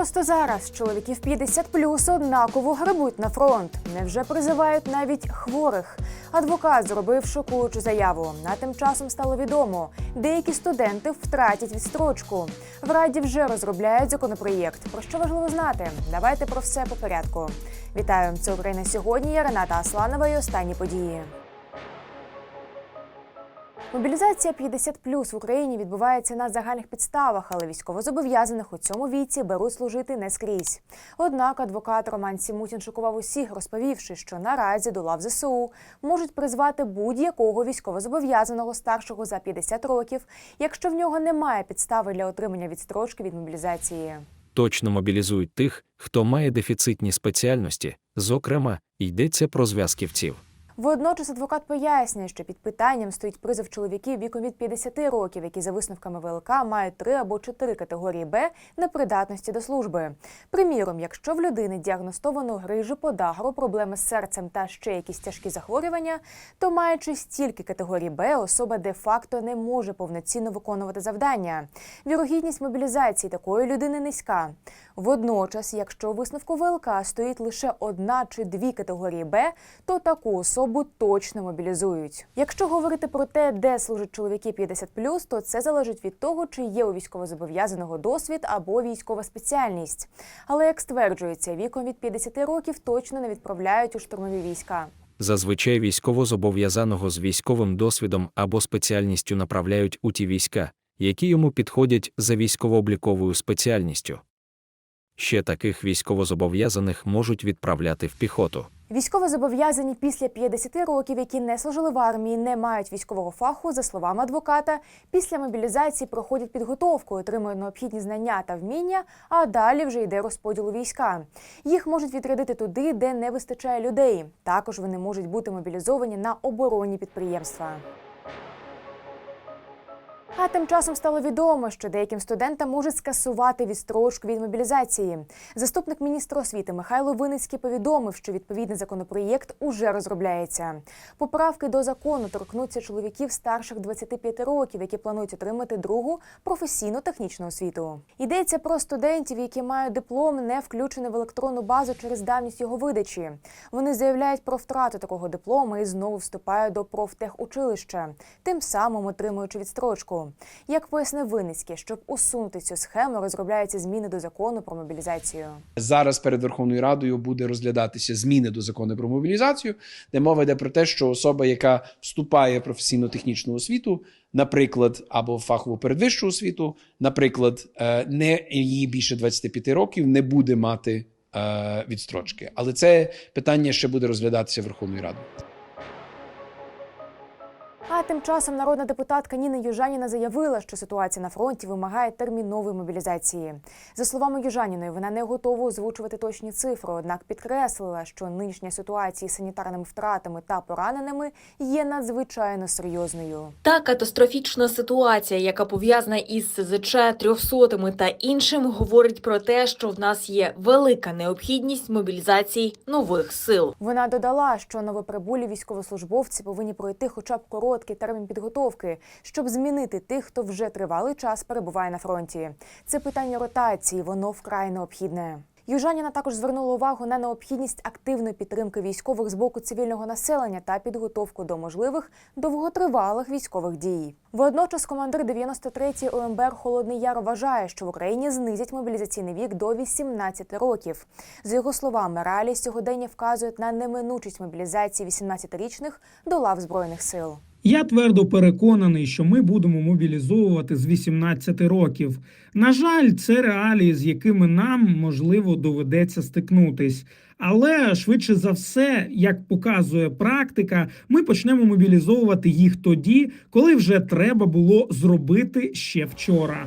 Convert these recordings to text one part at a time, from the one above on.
Просто зараз чоловіків 50 плюс однаково гребуть на фронт. Невже призивають навіть хворих? Адвокат зробив шокуючу заяву. А тим часом стало відомо, деякі студенти втратять відстрочку. В раді вже розробляють законопроєкт. Про що важливо знати? Давайте про все по порядку. Вітаю, це Україна сьогодні. Я Рената Асланова і останні події. Мобілізація 50 в Україні відбувається на загальних підставах, але військовозобов'язаних у цьому віці беруть служити не скрізь. Однак адвокат Роман Сімутін шокував усіх, розповівши, що наразі до лав ЗСУ можуть призвати будь-якого військовозобов'язаного старшого за 50 років, якщо в нього немає підстави для отримання відстрочки від мобілізації. точно мобілізують тих, хто має дефіцитні спеціальності, зокрема, йдеться про зв'язківців. Водночас адвокат пояснює, що під питанням стоїть призов чоловіків віком від 50 років, які за висновками ВЛК мають три або чотири категорії Б непридатності до служби. Приміром, якщо в людини діагностовано грижу, подагру, проблеми з серцем та ще якісь тяжкі захворювання, то маючи стільки категорій Б, особа де-факто не може повноцінно виконувати завдання. Вірогідність мобілізації такої людини низька. Водночас, якщо у висновку ВЛК стоїть лише одна чи дві категорії Б, то таку особу точно мобілізують. Якщо говорити про те, де служать чоловіки 50+, то це залежить від того, чи є у військовозобов'язаного досвід або військова спеціальність. Але як стверджується, віком від 50 років точно не відправляють у штурмові війська. Зазвичай військово-зобов'язаного з військовим досвідом або спеціальністю направляють у ті війська, які йому підходять за військово-обліковою спеціальністю. Ще таких військовозобов'язаних можуть відправляти в піхоту. Військовозобов'язані після 50 років, які не служили в армії, не мають військового фаху, за словами адвоката, після мобілізації проходять підготовку, отримують необхідні знання та вміння, а далі вже йде розподіл війська. Їх можуть відрядити туди, де не вистачає людей. Також вони можуть бути мобілізовані на оборонні підприємства. А тим часом стало відомо, що деяким студентам можуть скасувати відстрочку від мобілізації. Заступник міністра освіти Михайло Виницький повідомив, що відповідний законопроєкт уже розробляється. Поправки до закону торкнуться чоловіків старших 25 років, які планують отримати другу професійну технічну освіту. Йдеться про студентів, які мають диплом, не включений в електронну базу через давність його видачі. Вони заявляють про втрату такого диплому і знову вступають до профтехучилища, тим самим отримуючи відстрочку. Як пояснив Виницький, щоб усунути цю схему, розробляються зміни до закону про мобілізацію. Зараз перед Верховною Радою буде розглядатися зміни до закону про мобілізацію, де мова йде про те, що особа, яка вступає в професійно-технічну освіту, наприклад, або в фахову передвищу освіту, наприклад, е, не їй більше 25 років, не буде мати е, відстрочки. Але це питання ще буде розглядатися Верховною Радою. Тим часом народна депутатка Ніна Южаніна заявила, що ситуація на фронті вимагає термінової мобілізації. За словами Южаніної, вона не готова озвучувати точні цифри, однак підкреслила, що нинішня ситуація з санітарними втратами та пораненими є надзвичайно серйозною. Та катастрофічна ситуація, яка пов'язана із СЗЧ, трьохсотими та іншим, говорить про те, що в нас є велика необхідність мобілізації нових сил. Вона додала, що новоприбулі військовослужбовці повинні пройти хоча б короткий термін підготовки, щоб змінити тих, хто вже тривалий час перебуває на фронті. Це питання ротації, воно вкрай необхідне. Южаніна також звернула увагу на необхідність активної підтримки військових з боку цивільного населення та підготовку до можливих довготривалих військових дій. Водночас командир 93-ї ОМБР Холодний Яр вважає, що в Україні знизять мобілізаційний вік до 18 років. За його словами, реалії сьогодення вказують на неминучість мобілізації 18-річних до лав збройних сил. Я твердо переконаний, що ми будемо мобілізовувати з 18 років. На жаль, це реалії, з якими нам можливо доведеться стикнутись. Але швидше за все, як показує практика, ми почнемо мобілізовувати їх тоді, коли вже треба було зробити ще вчора.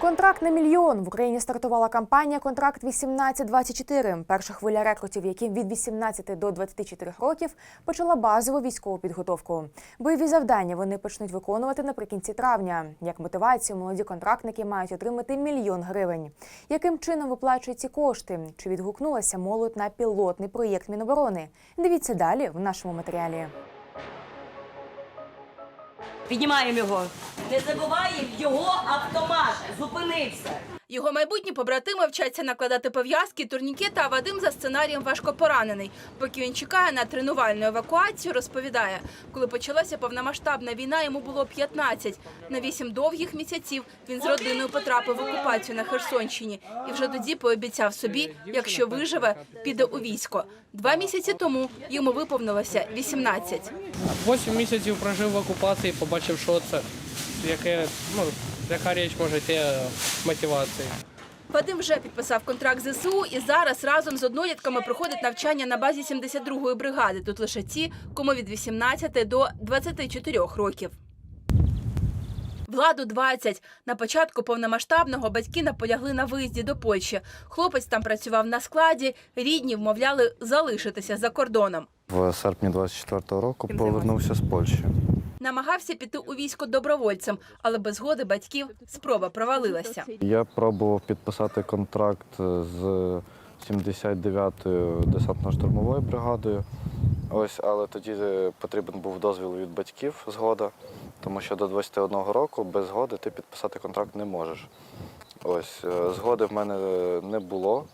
Контракт на мільйон в Україні стартувала кампанія Контракт 18-24». Перша хвиля рекрутів, яким від 18 до 24 років, почала базову військову підготовку. Бойові завдання вони почнуть виконувати наприкінці травня. Як мотивацію, молоді контрактники мають отримати мільйон гривень. Яким чином виплачують ці кошти? Чи відгукнулася молодь на пілотний проєкт Міноборони? Дивіться далі в нашому матеріалі. Піднімаємо його. Не забуваємо, його автомат зупинився. Його майбутні побратими вчаться накладати пов'язки, турнікети, а Вадим за сценарієм важко поранений. Поки він чекає на тренувальну евакуацію, розповідає, коли почалася повномасштабна війна, йому було 15. На 8 довгих місяців він з родиною потрапив в окупацію на Херсонщині і вже тоді пообіцяв собі, якщо виживе, піде у військо. Два місяці тому йому виповнилося 18. Восім місяців прожив в окупації, побачив, що це, яке, ну, яка річ може йти мотивації. Вадим вже підписав контракт з ЗСУ і зараз разом з однолітками проходить навчання на базі 72-ї бригади. Тут лише ті, кому від 18 до 24 років. Владу 20. На початку повномасштабного батьки наполягли на виїзді до Польщі. Хлопець там працював на складі, рідні вмовляли залишитися за кордоном. В серпні 24-го року повернувся з Польщі. Намагався піти у військо добровольцем, але без згоди батьків спроба провалилася. Я пробував підписати контракт з 79-ю десантно-штурмовою бригадою. Ось, але тоді е, потрібен був дозвіл від батьків, згода, тому що до 21 року без згоди ти підписати контракт не можеш. Ось, е, згоди в мене е, не було.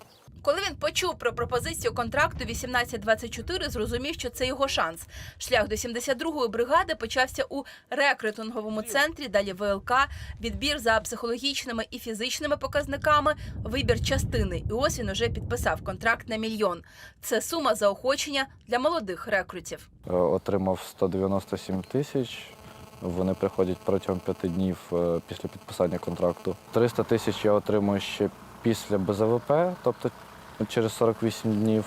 Коли він почув про пропозицію контракту 18-24, зрозумів, що це його шанс. Шлях до 72-ї бригади почався у рекрутинговому центрі, далі ВЛК, відбір за психологічними і фізичними показниками, вибір частини. І ось він уже підписав контракт на мільйон. Це сума заохочення для молодих рекрутів. Е, Отримав 197 тисяч. Вони приходять протягом п'яти днів е, після підписання контракту. 300 тисяч я отримую ще після БЗВП, тобто через 48 днів,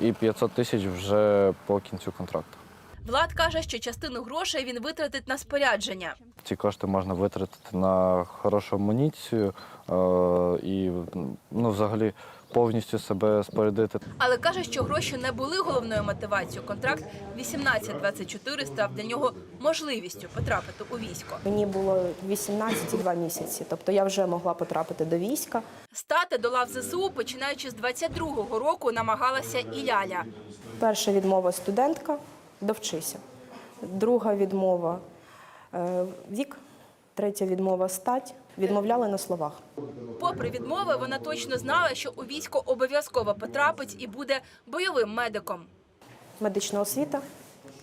і 500 тисяч вже по кінцю контракту. Влад каже, що частину грошей він витратить на спорядження. Ці кошти можна витратити на хорошу амуніцію е, і ну, взагалі повністю себе спорядити. Але каже, що гроші не були головною мотивацією. Контракт 18-24 став для нього можливістю потрапити у військо. Мені було 18 і 2 місяці, тобто я вже могла потрапити до війська. Стати до лав ЗСУ, починаючи з 22-го року, намагалася і Ляля. Перша відмова студентка довчися. Друга відмова е, вік, третя відмова стать. Відмовляли на словах. Попри відмови, вона точно знала, що у військо обов'язково потрапить і буде бойовим медиком. Медична освіта,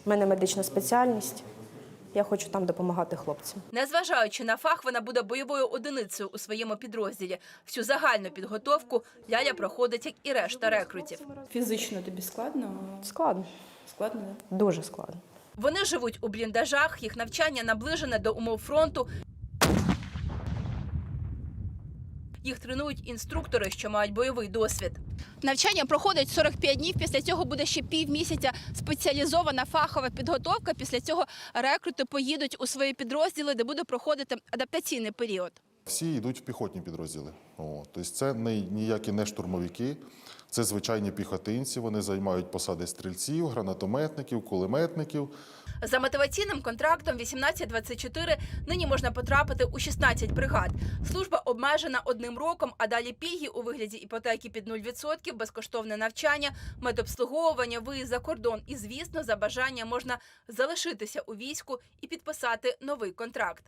в мене медична спеціальність. Я хочу там допомагати хлопцям. Незважаючи на фах, вона буде бойовою одиницею у своєму підрозділі. Всю загальну підготовку Ляля проходить, як і решта рекрутів. Фізично тобі складно? Складно, Складно, дуже складно. Вони живуть у бліндажах, їх навчання наближене до умов фронту. Їх тренують інструктори, що мають бойовий досвід. Навчання проходить 45 днів. Після цього буде ще півмісяця спеціалізована фахова підготовка. Після цього рекрути поїдуть у свої підрозділи, де буде проходити адаптаційний період. Всі йдуть в піхотні підрозділи. О, тобто це не, ніякі не штурмовики, це звичайні піхотинці. Вони займають посади стрільців, гранатометників, кулеметників. За мотиваційним контрактом 18-24 нині можна потрапити у 16 бригад. Служба обмежена одним роком, а далі пільги у вигляді іпотеки під 0%, безкоштовне навчання, медобслуговування, виїзд за кордон. І, звісно, за бажання можна залишитися у війську і підписати новий контракт.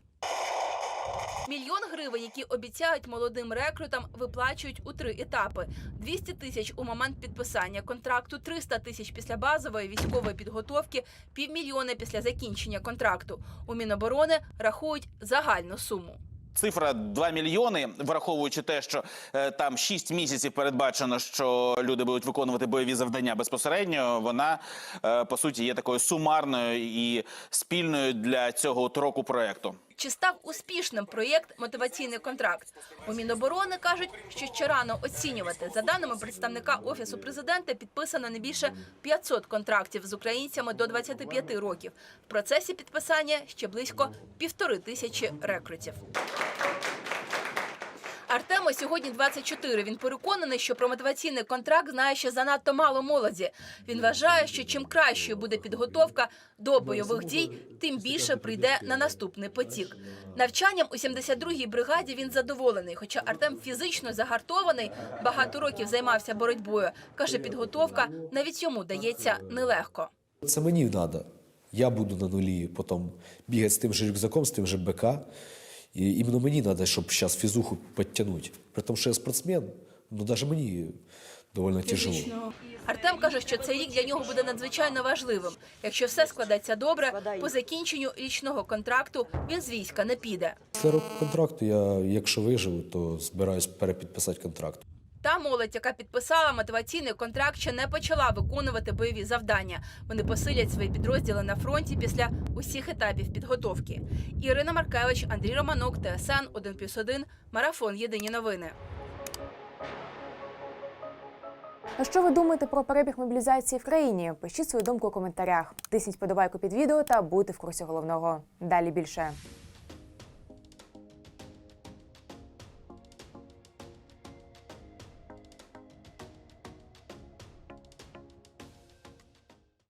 Мільйон гривень, які обіцяють молодим рекрутам, виплачують у три етапи: 200 тисяч у момент підписання контракту, 300 тисяч після базової військової підготовки, півмільйона після закінчення контракту. У Міноборони рахують загальну суму. Цифра 2 мільйони, враховуючи те, що е, там 6 місяців передбачено, що люди будуть виконувати бойові завдання безпосередньо. Вона е, по суті є такою сумарною і спільною для цього року проекту. Чи став успішним проєкт мотиваційний контракт? У Міноборони кажуть, що ще рано оцінювати. За даними представника офісу президента, підписано не більше 500 контрактів з українцями до 25 років. В процесі підписання ще близько півтори тисячі рекрутів. Артему сьогодні 24. Він переконаний, що про мотиваційний контракт знає ще занадто мало молоді. Він вважає, що чим кращою буде підготовка до бойових дій, тим більше прийде на наступний потік. Навчанням у 72-й бригаді він задоволений. Хоча Артем фізично загартований, багато років займався боротьбою. каже, підготовка навіть йому дається нелегко. Це мені треба. Я буду на нулі, потім бігати з тим же рюкзаком, з тим же БК. І іменно мені треба, щоб зараз фізуху підтягнути. При тому, що я спортсмен, ну навіть мені доволі тяжело. Артем каже, що цей рік для нього буде надзвичайно важливим. Якщо все складеться добре, по закінченню річного контракту він з війська не піде. Після року контракту я, якщо виживу, то збираюсь перепідписати контракт. Та молодь, яка підписала мотиваційний контракт, ще не почала виконувати бойові завдання. Вони посилять свої підрозділи на фронті після усіх етапів підготовки. Ірина Маркевич, Андрій Романок, ТСН 1+,1, Марафон. Єдині новини. А що ви думаєте про перебіг мобілізації в країні? Пишіть свою думку у коментарях. Тисніть подобайку під відео та будьте в курсі головного. Далі більше.